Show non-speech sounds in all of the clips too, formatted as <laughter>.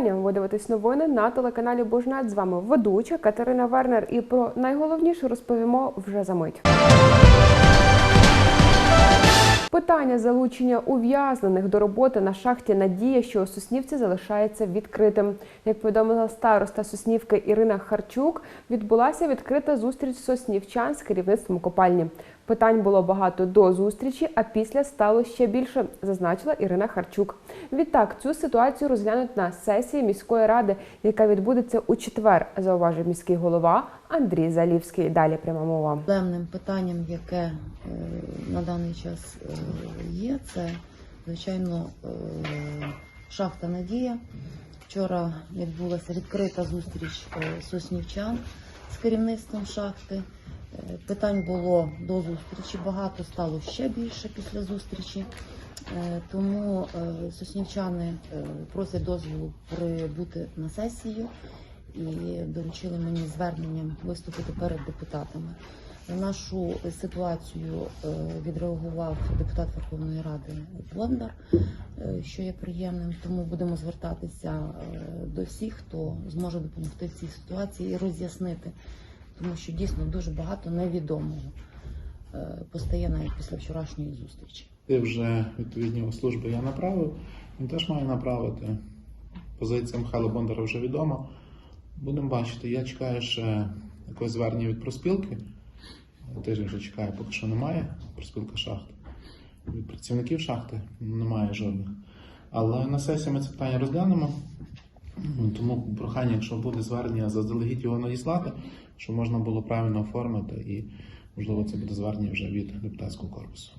вітання. Ви дивитесь новини на телеканалі Божнет. З вами ведуча Катерина Вернер. І про найголовніше розповімо вже за мить. Питання залучення ув'язнених до роботи на шахті Надія, що у Соснівці залишається відкритим. Як повідомила староста Соснівки Ірина Харчук, відбулася відкрита зустріч соснівчан з керівництвом копальні. Питань було багато до зустрічі, а після стало ще більше, зазначила Ірина Харчук. Відтак цю ситуацію розглянуть на сесії міської ради, яка відбудеться у четвер, зауважив міський голова Андрій Залівський. Далі пряма мова. Проблемним питанням, яке е, на даний час е, є, це звичайно е, шахта Надія. Вчора відбулася відкрита зустріч соснівчан з керівництвом шахти. Питань було до зустрічі багато, стало ще більше після зустрічі. Е, Тому е, соснівчани е, просять дозволу прибути на сесію і доручили мені зверненням виступити перед депутатами. На нашу ситуацію відреагував депутат Верховної Ради Бондар, що є приємним. Тому будемо звертатися до всіх, хто зможе допомогти в цій ситуації і роз'яснити, тому що дійсно дуже багато невідомого е, постає навіть після вчорашньої зустрічі. Ти вже відповідні служби я направив. Він теж має направити. Позиція Михайла Бондара вже відома. Будемо бачити. Я чекаю ще якогось звернення від проспілки. Тиждень вже чекаю, поки що немає. Проспілка шахти. Від працівників шахти немає жодних. Але на сесії ми це питання розглянемо. Тому прохання, якщо буде звернення, заздалегідь його надіслати, щоб можна було правильно оформити і, можливо, це буде звернення вже від депутатського корпусу.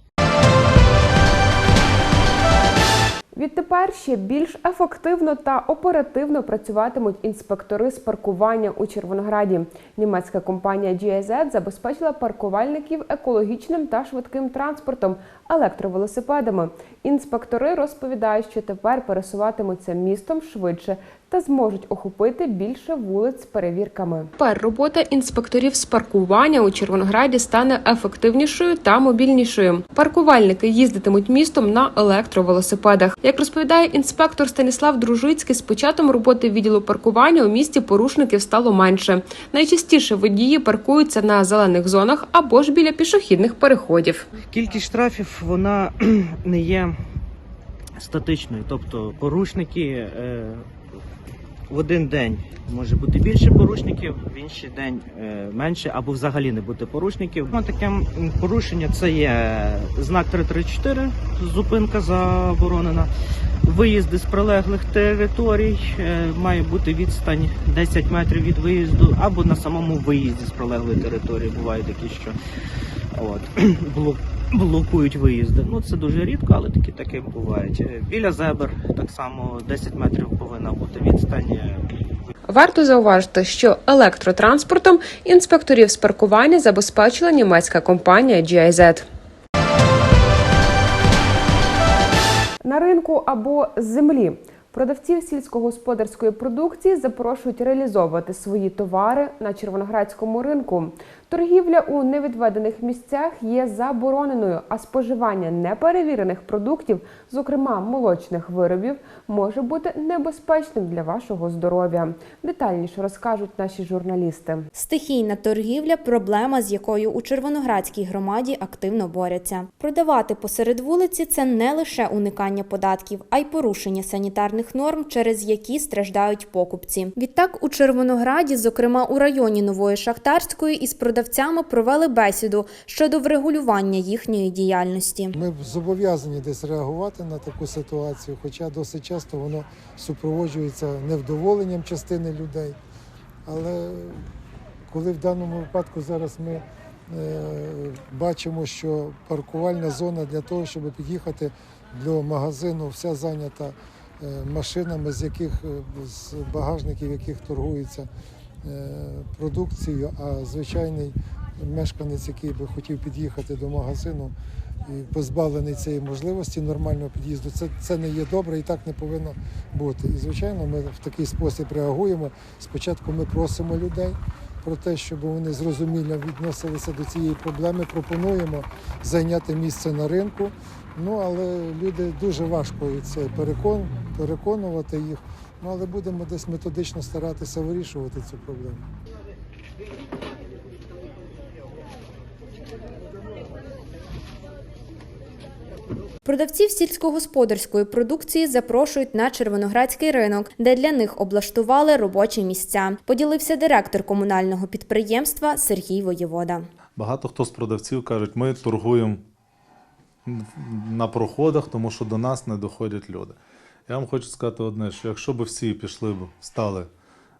Відтепер ще більш ефективно та оперативно працюватимуть інспектори з паркування у Червонограді. Німецька компанія GIZ забезпечила паркувальників екологічним та швидким транспортом, електровелосипедами. Інспектори розповідають, що тепер пересуватимуться містом швидше та зможуть охопити більше вулиць з перевірками. Тепер робота інспекторів з паркування у Червонограді стане ефективнішою та мобільнішою. Паркувальники їздитимуть містом на електровелосипедах. Як розповідає інспектор Станіслав Дружицький, з початком роботи відділу паркування у місті порушників стало менше. Найчастіше водії паркуються на зелених зонах або ж біля пішохідних переходів. Кількість штрафів вона <clears throat> не є статичною. Тобто порушники е, в один день може бути більше порушників, в інший день е, менше або взагалі не бути порушників. Ну, таке порушення це є знак 334, зупинка заборонена. Виїзди з прилеглих територій е, має бути відстань 10 метрів від виїзду або на самому виїзді з прилеглої території. Бувають такі, що от, <clears throat> блок, блокують виїзди. Ну це дуже рідко, але такі таки бувають. Біля зебр так само 10 метрів повинна бути відстань. Варто зауважити, що електротранспортом інспекторів з паркування забезпечила німецька компанія GIZ. На ринку або землі продавців сільськогосподарської продукції запрошують реалізовувати свої товари на червоноградському ринку. Торгівля у невідведених місцях є забороненою, а споживання неперевірених продуктів, зокрема молочних виробів, може бути небезпечним для вашого здоров'я. Детальніше розкажуть наші журналісти. Стихійна торгівля проблема, з якою у Червоноградській громаді активно борються. Продавати посеред вулиці це не лише уникання податків, а й порушення санітарних норм, через які страждають покупці. Відтак у Червонограді, зокрема у районі Нової Шахтарської, із продавцями провели бесіду щодо врегулювання їхньої діяльності. Ми зобов'язані десь реагувати на таку ситуацію, хоча досить часто воно супроводжується невдоволенням частини людей. Але коли в даному випадку зараз ми е, бачимо, що паркувальна зона для того, щоб під'їхати до магазину, вся зайнята машинами, з яких е, з багажників, яких торгується е, продукцією, а звичайний мешканець, який би хотів під'їхати до магазину і позбавлений цієї можливості нормального під'їзду, це, це не є добре і так не повинно бути. І звичайно, ми в такий спосіб реагуємо. Спочатку ми просимо людей про те, щоб вони зрозуміло відносилися до цієї проблеми. Пропонуємо зайняти місце на ринку. Ну але люди дуже важко це перекон, переконувати їх. Ну, але будемо десь методично старатися вирішувати цю проблему. Продавців сільськогосподарської продукції запрошують на Червоноградський ринок, де для них облаштували робочі місця. Поділився директор комунального підприємства Сергій Воєвода. Багато хто з продавців кажуть, ми торгуємо на проходах, тому що до нас не доходять люди. Я вам хочу сказати одне, що якщо б всі пішли б, стали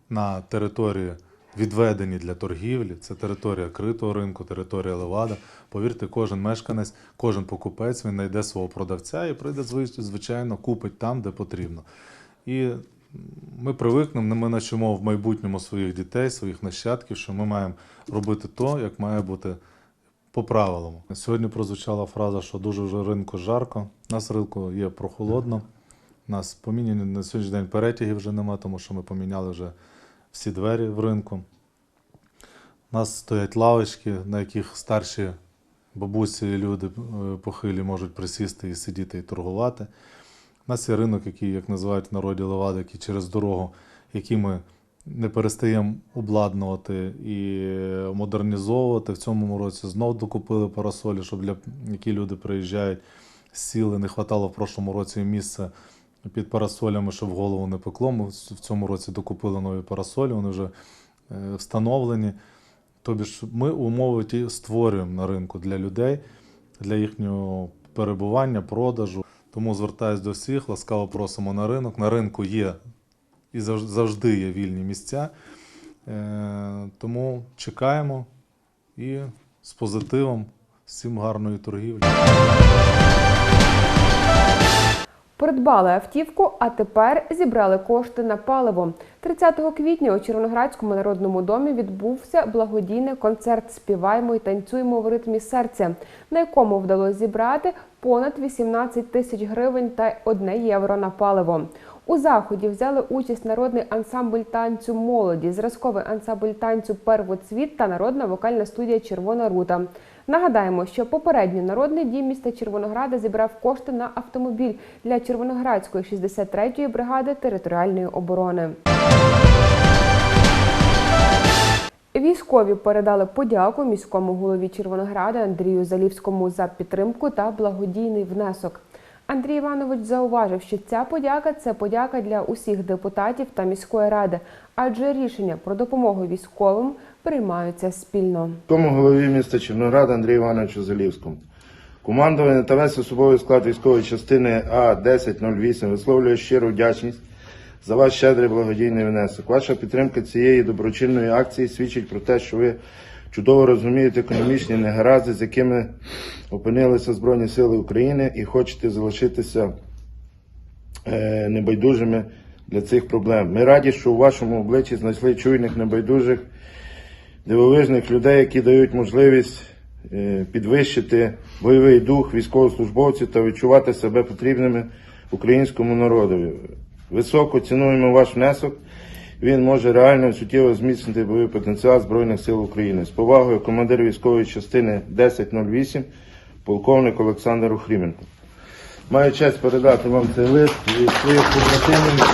на території, відведені для торгівлі, це територія критого ринку, територія левада. Повірте, кожен мешканець, кожен покупець він знайде свого продавця і прийде, звич- звичайно, купить там, де потрібно. І ми привикнемо, ми навчимо в майбутньому своїх дітей, своїх нащадків, що ми маємо робити то, як має бути по правилам. Сьогодні прозвучала фраза, що дуже вже ринку жарко. У нас ринку є прохолодно. У нас поміняні на сьогоднішній день перетягів вже немає, тому що ми поміняли вже всі двері в ринку. У нас стоять лавочки, на яких старші бабусі і люди е, похилі можуть присісти і сидіти і торгувати. У нас є ринок, який, як називають в народі Левада, через дорогу, який ми не перестаємо обладнувати і модернізовувати. В цьому році знов докупили парасолі, щоб для які люди приїжджають, сіли. Не вистачало в прошлому році місця під парасолями, щоб голову не пекло. Ми в цьому році докупили нові парасолі, вони вже е, встановлені. Тобі ж ми умови ті створюємо на ринку для людей, для їхнього перебування, продажу. Тому звертаюсь до всіх, ласкаво просимо на ринок. На ринку є і завжди є вільні місця. Е, Тому чекаємо і з позитивом, всім гарної торгівлі. Придбали автівку, а тепер зібрали кошти на паливо. 30 квітня у Червоноградському народному домі відбувся благодійний концерт Співаємо і танцюємо в ритмі серця, на якому вдалося зібрати понад 18 тисяч гривень та 1 євро на паливо. У заході взяли участь народний ансамбль танцю молоді, зразковий ансамбль танцю Первоцвіт та народна вокальна студія Червона рута. Нагадаємо, що попередньо народний дім міста Червонограда зібрав кошти на автомобіль для Червоноградської 63-ї бригади територіальної оборони. Військові передали подяку міському голові Червонограда Андрію Залівському за підтримку та благодійний внесок. Андрій Іванович зауважив, що ця подяка це подяка для усіх депутатів та міської ради, адже рішення про допомогу військовим приймаються спільно. Тому голові міста Чернограда Андрію Івановичу Залівському. Командування та весь особовий склад військової частини А-1008 висловлює щиру вдячність за ваш щедрий благодійний внесок. Ваша підтримка цієї доброчинної акції свідчить про те, що ви чудово розумієте економічні негаразди, з якими опинилися Збройні Сили України, і хочете залишитися е, небайдужими для цих проблем. Ми раді, що у вашому обличчі знайшли чуйних небайдужих дивовижних людей, які дають можливість е, підвищити бойовий дух військовослужбовців та відчувати себе потрібними українському народові. Високо цінуємо ваш внесок. Він може реально суттєво зміцнити бойовий потенціал Збройних сил України. З повагою командир військової частини 1008, полковник Олександр Охріменко. Маю честь передати вам цей лист від своїх побратимів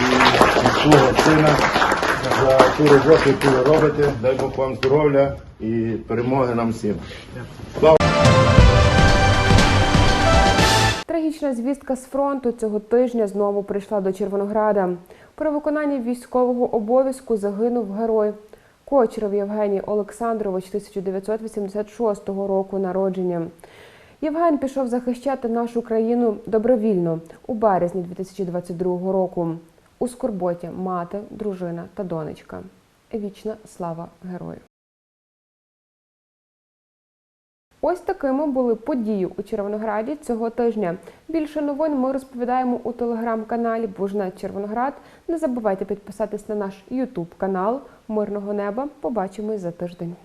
і свого сина за ту роботу, яку ви робите. Дай Бог вам здоров'я і перемоги нам всім. Трагічна звістка з фронту цього тижня знову прийшла до Червонограда. При виконанні військового обов'язку загинув герой. Кочеров Євгеній Олександрович 1986 року народження. Євген пішов захищати нашу країну добровільно у березні 2022 року. У скорботі мати, дружина та донечка. Вічна слава герою. Ось такими були події у Червонограді цього тижня. Більше новин ми розповідаємо у телеграм-каналі Бужна Червоноград. Не забувайте підписатись на наш Ютуб канал Мирного неба. Побачимось за тиждень.